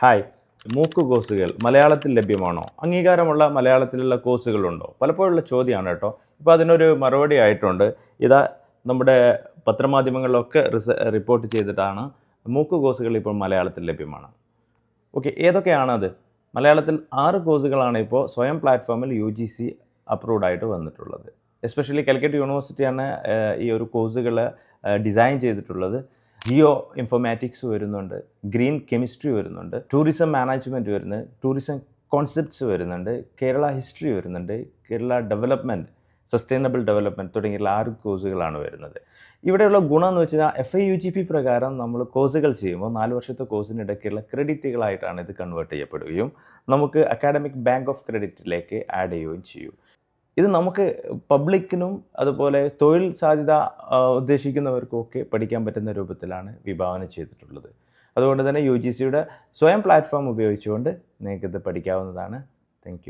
Hi. മൂക്ക് കോഴ്സുകൾ മലയാളത്തിൽ ലഭ്യമാണോ? അംഗീകാരമുള്ള മലയാളത്തിലുള്ള കോഴ്സുകളുണ്ടോ? പലപ്പോഴുള്ള ചോദ്യമാണ് കേട്ടോ. ഇപ്പോൾ അതിനൊരു മറുപടി ആയിട്ടുണ്ട്. ഇതാ നമ്മുടെ പത്രമാധ്യമങ്ങളിലൊക്കെ റിസ റിപ്പോർട്ട് ചെയ്തിട്ടാണ് മൂക്ക് കോഴ്സുകൾ ഇപ്പോൾ മലയാളത്തിൽ ലഭ്യമാണ്. ഓക്കെ ഏതൊക്കെയാണത്? മലയാളത്തിൽ ആറ് കോഴ്സുകളാണ് ഇപ്പോൾ സ്വയം പ്ലാറ്റ്ഫോമിൽ യു ജി സി അപ്രൂവ്ഡ് ആയിട്ട് വന്നിട്ടുള്ളത്. എസ്പെഷ്യലി കാലിക്കറ്റ് യൂണിവേഴ്സിറ്റിയാണ് ഈ ഒരു കോഴ്സുകൾ ഡിസൈൻ ചെയ്തിട്ടുള്ളത്. ജിയോ ഇൻഫോമാറ്റിക്സ് വരുന്നുണ്ട് ഗ്രീൻ കെമിസ്ട്രി വരുന്നുണ്ട് ടൂറിസം മാനേജ്മെന്റ് വരുന്നുണ്ട് ടൂറിസം കോൺസെപ്റ്റ്സ് വരുന്നുണ്ട് കേരള ഹിസ്റ്ററി വരുന്നുണ്ട് കേരള ഡെവലപ്മെന്റ് സസ്റ്റൈനബിൾ ഡെവലപ്മെന്റ് തുടങ്ങിയുള്ള ആറ് കോഴ്സുകളാണ് വരുന്നത്. ഇവിടെയുള്ള ഗുണം എന്ന് വെച്ചാൽ F Y U G P പ്രകാരം നമ്മൾ കോഴ്സുകൾ ചെയ്യുമ്പോൾ നാല് വർഷത്തെ കോഴ്സിനിടയ്ക്കുള്ള ക്രെഡിറ്റുകളായിട്ടാണ് ഇത് കൺവേർട്ട് ചെയ്യപ്പെടുകയും നമുക്ക് അക്കാഡമിക് ബാങ്ക് ഓഫ് ക്രെഡിറ്റിലേക്ക് ആഡ് ചെയ്യുകയും ചെയ്യും. ഇത് നമുക്ക് പബ്ലിക്കിനും അതുപോലെ തൊഴിൽ സാധ്യത ഉദ്ദേശിക്കുന്നവർക്കും ഒക്കെ പഠിക്കാൻ പറ്റുന്ന രൂപത്തിലാണ് വിഭാവനം ചെയ്തിട്ടുള്ളത്. അതുകൊണ്ട് തന്നെ യു ജി സിയുടെ സ്വയം പ്ലാറ്റ്ഫോം ഉപയോഗിച്ചുകൊണ്ട് നിങ്ങൾക്കിത് പഠിക്കാവുന്നതാണ്. താങ്ക്